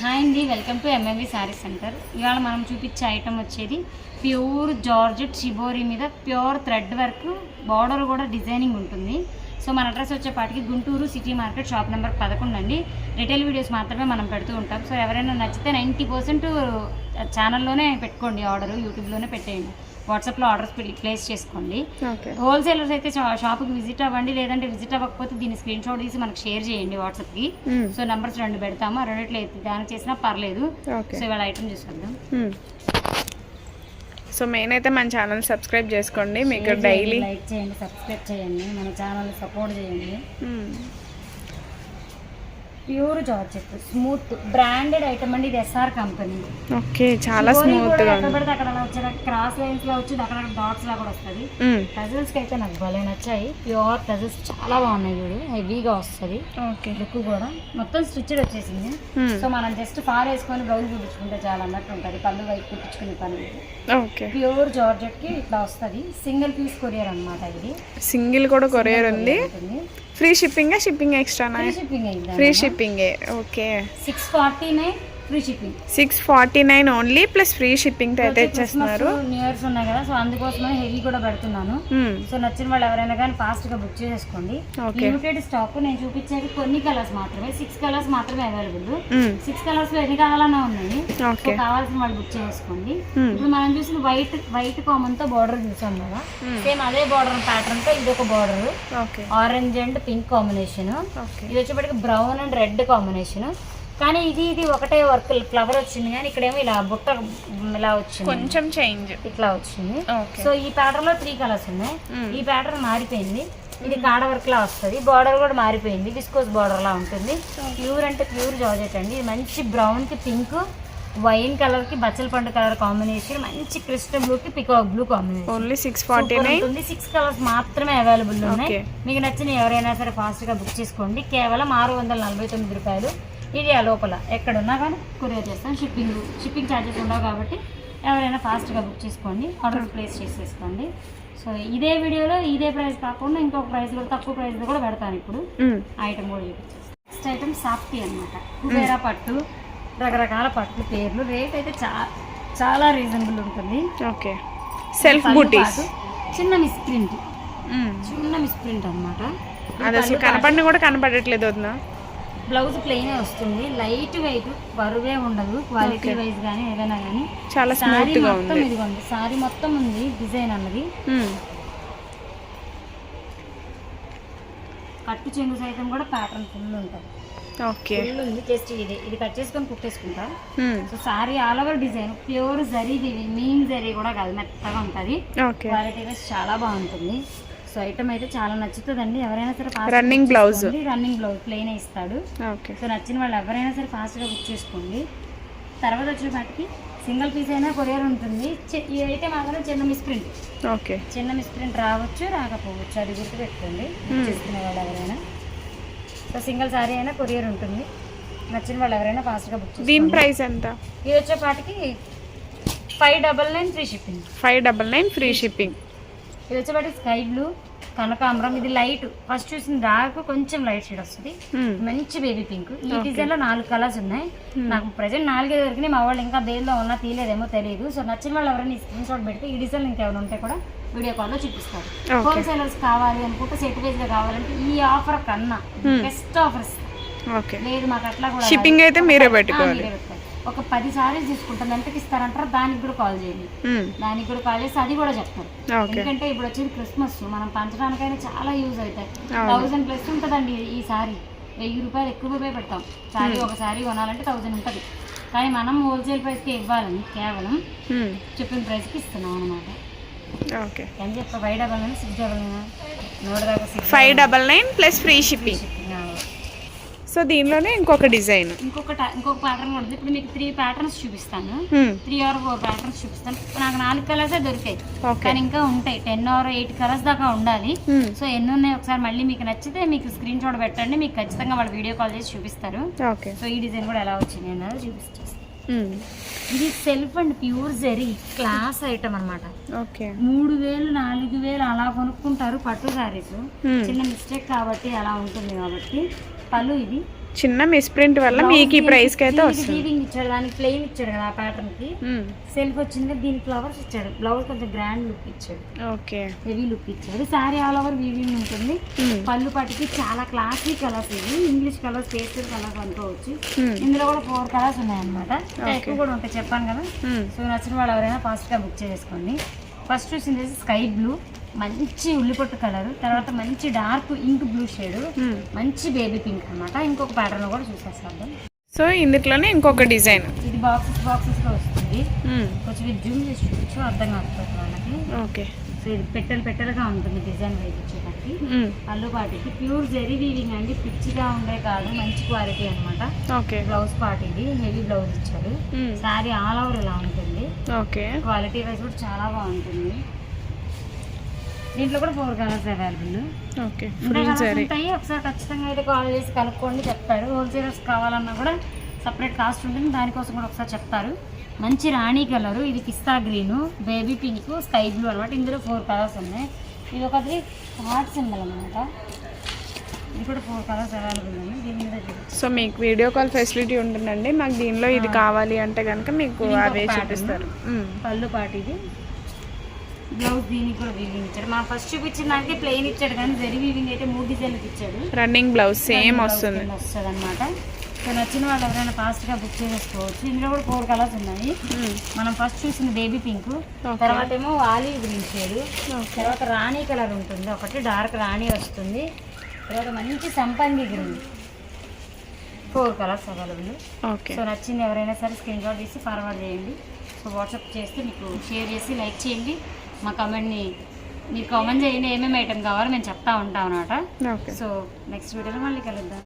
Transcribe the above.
Hi అండి welcome to MMV sari centre ఇవాళ మనం చూపించే ఐటమ్ వచ్చేది ప్యూర్ జార్జెట్ షిబోరి మీద ప్యూర్ థ్రెడ్ వర్క్ బార్డర్ కూడా డిజైనింగ్ ఉంటుంది. సో మన అడ్రస్ వచ్చేపాటికి Guntur city market shop number పదకొండు అండి. రిటైల్ వీడియోస్ మాత్రమే మనం పెడుతూ ఉంటాం. సో ఎవరైనా నచ్చితే నైంటీ పర్సెంట్ ఛానల్లోనే పెట్టుకోండి ఆర్డర్ యూట్యూబ్లోనే పెట్టేయండి. వాట్సాప్లో ఆర్డర్స్ ప్లేస్ చేసుకోండి. హోల్సేలర్స్ అయితే షాప్కి విజిట్ అవ్వండి లేదంటే విజిట్ అవ్వకపోతే దీన్ని స్క్రీన్ షాట్ తీసి మనకు షేర్ చేయండి వాట్సాప్కి. సో నెంబర్స్ రెండు పెడతాము రెండిట్లో దానికి చేసినా పర్లేదు. సో ఇవాళ ఐటమ్ చూసేద్దాం సో మెయిన్ అయితే మన ఛానల్ సబ్స్క్రైబ్ చేసుకోండి మీకు డైలీ లైక్ చేయండి సబ్స్క్రైబ్ చేయండి మన ఛానల్ సపోర్ట్ చేయండి. Pure georgette smooth branded item అండి ఇది ఎస్ఆర్ కంపెనీ. ఓకే చాలా స్మూత్గా ఉంది. పడితే అక్కడ అలా వచ్చి క్రాస్ లైన్స్లో వచ్చి అక్కడ డాట్స్ లా కూడా వస్తుంది. మ్మ్. టజల్స్కి అయితే నాకు భలే నచ్చాయి. ప్యూర్ టజల్స్ చాలా బాగున్నాయి చూడు. హెవీగా వస్తుంది. ఓకే. లుక్ కూడా. మొత్తం స్టిచ్డ్ వచ్చేసింది. సో మనం జస్ట్ ఫార్ వేసుకొని బ్లౌజ్ చూపించుకుంటే చాలా అన్నట్టు ఉంటుంది. పళ్ళు వైపు కుట్టించుకునే పని. ఓకే. ప్యూర్ జార్జెట్కి ఇట్లా వస్తుంది. సింగిల్ పీస్ కొరియర్ అన్నమాట ఇది. సింగిల్ కూడా కొరియర్ ఉంది. ఫ్రీ షిప్పింగ్ షిప్పింగ్ ఎక్స్ట్రానా free shipping free షిప్పింగే okay six forty nine free shipping six forty nine only plus free shipping అయితే ఇచ్చేస్తున్నారు. న్యూ ఇయర్స్ ఉన్నాయి కదా సో అందుకోసమే హెవీ కూడా పెడుతున్నాను. మ్మ్. సో నచ్చిన వాళ్ళు ఎవరైనా కానీ ఫాస్ట్గా బుక్ చేసేసుకోండి. ఓకే లిమిటెడ్ స్టాక్ నేను చూపించేది కొన్ని కలర్స్ మాత్రమే. సిక్స్ కలర్స్ మాత్రమే అవైలబుల్. సిక్స్ కలర్స్లో ఎన్ని కావాలన్నా ఉన్నాయి. సో కావాల్సిన వాళ్ళు బుక్ చేసుకోండి మ్మ్. ఇప్పుడు మనం చూసిన వైట్ వైట్ కామన్తో బార్డర్ చూసాం కదా. సేమ్ అదే బార్డర్ ప్యాటర్న్తో ఇది ఒక border orange and pink combination ఇది వచ్చేప్పటికి బ్రౌన్ అండ్ రెడ్ కాంబినేషన్ కానీ ఇది ఇది ఒకటే వర్క్ ఫ్లవర్ వచ్చింది కానీ ఇక్కడేమో ఇలా బుట్ట ఇలా వచ్చింది. కొంచెం చేంజ్ ఇట్లా వచ్చింది. సో ఈ ప్యాటర్న్లో త్రీ కలర్స్ ఉన్నాయి. మ్మ్. ఈ ప్యాటర్న్ మారిపోయింది. ఇది కాడ వర్క్ లా వస్తుంది. బార్డర్ కూడా మారిపోయింది. విస్కోస్ బార్డర్ లా ఉంటుంది. ప్యూర్ అంటే ప్యూర్ జార్జెట్ అండి. ఇది మంచి బ్రౌన్కి పింక్ వైన్ కలర్కి బచ్చల పండు కలర్ కాంబినేషన్ మంచి క్రిస్టల్ బ్లూ కి peacock blue combination only six forty ఉంటుంది. సిక్స్ కలర్స్ మాత్రమే అవైలబుల్ ఉన్నాయి. మీకు నచ్చిన ఎవరైనా సరే ఫాస్ట్గా బుక్ చేసుకోండి. కేవలం ఆరు వందల నలభై తొమ్మిది రూపాయలు. ఇది ఆ లోపల ఎక్కడున్నా కానీ కొరియర్ చేస్తాం. షిప్పింగ్ షిప్పింగ్ ఛార్జెస్ ఉండవు కాబట్టి ఎవరైనా ఫాస్ట్గా బుక్ చేసుకోండి. ఆర్డర్ ప్లేస్ చేసేసుకోండి. సో ఇదే వీడియోలో ఇదే ప్రైస్ కాకుండా ఇంకొక ప్రైస్ కూడా తక్కువ ప్రైస్ కూడా పెడతాను ఇప్పుడు. ఐటమ్ కూడా చూపించేస్తాను నెక్స్ట్ ఐటమ్ సాఫ్టీ అనమాట కుబేరా పట్టు రకరకాల పట్టు పేర్లు. రేట్ అయితే చా చాలా రీజనబుల్ ఉంటుంది. ఓకే. సెల్ఫ్ బూటీస్ చిన్న మిస్ప్రింట్ చిన్న మిస్ప్రింట్ అనమాట అది అసలు కనపడిన కూడా కనపడట్లేదు వదిన. బ్లౌజ్ ప్లెయిన్ వస్తుంది. లైట్ వెయిట్ బరువే ఉండదు. క్వాలిటీ వైజ్ కానీ ఏదైనా కానీ చాలా సారీ మొత్తం ఉంది. ఇదిగోండి. సారీ మొత్తం ఉంది డిజైన్ అన్నది. మ్మ్. కట్టు చెంగు సైతం కూడా ప్యాటర్న్ ఫుల్ ఉంటుంది. ఓకే ఉంది. జస్ట్ ఇది. ఇది కట్ చేసుకొని కుట్టేసుకుంటా. మ్మ్. So sari all over design pure zari mean zari కూడా కాదు మెత్తగా ఉంటుంది. క్వాలిటీ వైజ్ చాలా బాగుంటుంది. సో ఐటమ్ అయితే చాలా నచ్చుతుందండి. ఎవరైనా సరే fast గా Running book blouse. చేసుకోండి. రన్నింగ్ బ్లౌజ్ ప్లెయిన్ ఇస్తాడు. ఓకే. సో నచ్చిన వాళ్ళు ఎవరైనా సరే ఫాస్ట్గా బుక్ చేసుకోండి. తర్వాత వచ్చేపాటికి సింగిల్ పీస్ అయినా కొరియర్ ఉంటుంది. అయితే మాత్రం చిన్న మిస్ప్రింట్ ఓకే. చిన్న మిస్ప్రింట్ రావచ్చు రాకపోవచ్చు. అది గుర్తు పెట్టుకోండి బుక్ చేసుకునే వాళ్ళు ఎవరైనా. సో సింగిల్ సారీ అయినా కొరియర్ ఉంటుంది. నచ్చిన వాళ్ళు ఎవరైనా ఫాస్ట్గా బుక్ దీని ప్రైస్ ఎంత? ఇది వచ్చేపాటికి five double nine free shipping five double nine free shipping ఇది వచ్చేపాటికి స్కై బ్లూ కనకాంబరం. ఇది లైట్. ఫస్ట్ చూసిన డార్క్ కొంచెం లైట్ షేడ్ వస్తుంది. మంచి బేబీ పింక్. ఈ డిజైన్లో నాలుగు కలర్స్ ఉన్నాయి. నాకు ప్రజెంట్ నాలుగే దొరికినాయి. మా వాళ్ళు ఇంకా దేనిలో ఉన్నా తీయలేదేమో తెలియదు సో నచ్చిన వాళ్ళు ఎవరైనా స్క్రీన్ షాట్ పెడితే ఈ డిజైన్ ఇంకేమైనా ఉంటే కూడా వీడియో కాల్లో చూపిస్తారు. Okay. హోల్సేలర్స్ కావాలి అనుకుంటే సెట్ వైజ్గా కావాలంటే ఈ ఆఫర్ కన్నా బెస్ట్ ఆఫర్స్ ఓకే లేదు మాకు అట్లా కూడా షిప్పింగ్ అయితే మీరే పెట్టుకోవాలి. ఒక పది సారీస్ తీసుకుంటాం ఎంతకి ఇస్తారంటారా దానికి కూడా కాల్ చేయండి. దానికి కూడా కాల్ చేసి అది కూడా చెప్తారు. ఎందుకంటే ఇప్పుడు వచ్చేది క్రిస్మస్ మనం పంచడానికైనా చాలా యూజ్ అవుతాయి. థౌసండ్ ప్లస్ ఉంటుందండి ఈ సారీ. వెయ్యి రూపాయలు ఎక్కువ పే పెడతాం. సారీ ఒక సారీ కొనాలంటే థౌసండ్ ఉంటుంది. కానీ మనం హోల్సేల్ ప్రైస్కి ఇవ్వాలని కేవలం. చెప్పిన ప్రైస్కి ఇస్తున్నాం అనమాట ఓకే. ఎంత చెప్ప five double nine six double nine నూట five double nine plus free shipping so దీనిలోనే ఇంకొక డిజైన్. ఇంకొక ఇంకొక ప్యాటర్న్ ఉంది ఇప్పుడు మీకు త్రీ ప్యాటర్న్స్ చూపిస్తాను. త్రీ ఆర్ ఫోర్ ప్యాటర్న్స్ చూపిస్తాను. నాకు నాలుగు కలర్సే దొరికాయి. కానీ ఇంకా ఉంటాయి. టెన్ ఆర్ ఎయిట్ కలర్స్ దాకా ఉండాలి. సో ఎన్ని ఉన్నాయి ఒకసారి మళ్ళీ మీకు నచ్చితే మీకు స్క్రీన్ షాట్ పెట్టండి. మీకు ఖచ్చితంగా వాళ్ళు వీడియో కాల్ చేసి చూపిస్తారు. సో ఈ డిజైన్ కూడా ఎలా వచ్చింది అన్నది చూపిస్తాను. ఇది self and pure zari class item అన్నమాట. ఓకే. మూడు వేలు నాలుగు వేలు అలా కొనుక్కుంటారు పట్టు శారీస్ చిన్న మిస్టేక్ కాబట్టి అలా ఉంటుంది కాబట్టి పళ్ళు ఇది చిన్న మిస్ప్రింట్ వల్ల మీకు ఈ ప్రైస్కి అయితే వస్తుంది. వీవింగ్ ఇచ్చాడు దానికి ప్లెయిన్ ఇచ్చాడు కదా ఆ ప్యాటర్న్కి. సెల్ఫ్ వచ్చింది కదా దీనికి ఫ్లవర్స్ ఇచ్చాడు. బ్లౌజ్ కొంచెం గ్రాండ్ లుక్ ఇచ్చాడు. ఓకే హెవీ లుక్ ఇచ్చాడు. సారీ ఆల్ ఓవర్ వీవింగ్ ఉంటుంది. మ్మ్. పళ్ళు పట్టుకి చాలా క్లాసీ కలర్స్ ఇవి. ఇంగ్లీష్ కలర్స్ పేస్టల్ కలర్స్ అనుకోవచ్చు. మ్మ్. ఇందులో కూడా ఫోర్ కలర్స్ ఉన్నాయన్నమాట. ఎక్కువ కూడా ఉంటాయి చెప్పాను కదా. సో నచ్చిన వాళ్ళు ఎవరైనా ఫాస్ట్గా బుక్ చేసుకోండి ఫస్ట్ చూసింది స్కై బ్లూ మంచి ఉల్లిపొట్టు కలర్ తర్వాత మంచి డార్క్ ఇంక్ బ్లూ షేడ్ మ్మ్. మంచి బేబీ పింక్ అన్నమాట. ఇంకొక ప్యాటర్న్ కూడా చూసేస్తాను. సో ఇందులోనే ఇంకొక డిజైన్. ఇది బాక్సెస్ బాక్సెస్లో వస్తుంది. మ్మ్. కొంచెం ఇది జూమ్ చేసి చూపించు అర్థం కాకపోతే వాళ్ళకి. ఓకే. సో ఇది పెట్టెలు పెట్టెలుగా ఉంటుంది డిజైన్ వైపు వచ్చేటప్పటికి. మ్మ్. పళ్ళు పాటికి ప్యూర్ జెరీ వీవింగ్ అండి పిచ్చిగా ఉండే కాదు మంచి క్వాలిటీ అన్నమాట. ఓకే. బ్లౌజ్ పార్ట్ ఇది హెవీ బ్లౌజ్ ఇచ్చాడు మ్మ్. శారీ ఆల్ ఓవర్ ఇలా ఉంటుంది. ఓకే. క్వాలిటీ వైజ్ కూడా చాలా బాగుంటుంది. దీంట్లో కూడా ఫోర్ కలర్స్ అవైలబుల్. ఓకే ఉంటాయి. ఒకసారి ఖచ్చితంగా అయితే కాల్ చేసి కనుక్కోండి చెప్తాడు హోల్సేలర్స్ కావాలన్నా కూడా సపరేట్ కాస్ట్ ఉంటుంది. దానికోసం కూడా ఒకసారి చెప్తారు. మంచి రాణి కలరు. ఇది పిస్తా green baby pink sky blue అనమాట ఇందులో ఫోర్ కలర్స్ ఉన్నాయి. ఇది ఒకటి హార్ట్ సింబల్ అనమాట ఇది కూడా ఫోర్ కలర్స్ అవైలబుల్ ఉన్నాయి దీని మీద. సో మీకు వీడియో కాల్ ఫెసిలిటీ ఉంటుందండి. మాకు దీనిలో ఇది కావాలి అంటే కనుక మీకు అవే. చూపిస్తారు. పళ్ళు పాటు ఇది బ్లౌజ్ దీనికి కూడా వీవింగ్ ఇచ్చాడు. మనం ఫస్ట్ చూపించిన దానికి ప్లెయిన్ ఇచ్చాడు కానీ జరీ వీవింగ్ అయితే మూడు డిజైన్లకు ఇచ్చాడు. రన్నింగ్ బ్లౌజ్ సేమ్ వస్తుంది. వస్తుంది అనమాట సో నచ్చిన వాళ్ళు ఎవరైనా ఫాస్ట్గా బుక్ చేసుకోవచ్చు. ఇందులో కూడా ఫోర్ కలర్స్ ఉన్నాయి. మ్మ్. మనం ఫస్ట్ చూసింది బేబీ పింక్. తర్వాత ఏమో ఆలివ్ గ్రీన్ షేడ్ తర్వాత రాణి కలర్ ఉంటుంది. ఒకటి డార్క్ రాణి వస్తుంది. తర్వాత మంచి సంపంగి green four colours available so నచ్చింది ఎవరైనా సరే స్క్రీన్ షాట్ తీసి ఫార్వర్డ్ చేయండి. సో వాట్సాప్ చేస్తే మీకు షేర్ చేసి లైక్ చేయండి. మా కమెంట్ని మీరు కామెంట్ చేయండి ఏమేమి ఐటెం కావాలో మేము చెప్తా ఉంటాం అనమాట సో నెక్స్ట్ వీడియోలో మళ్ళీ కలుద్దాం.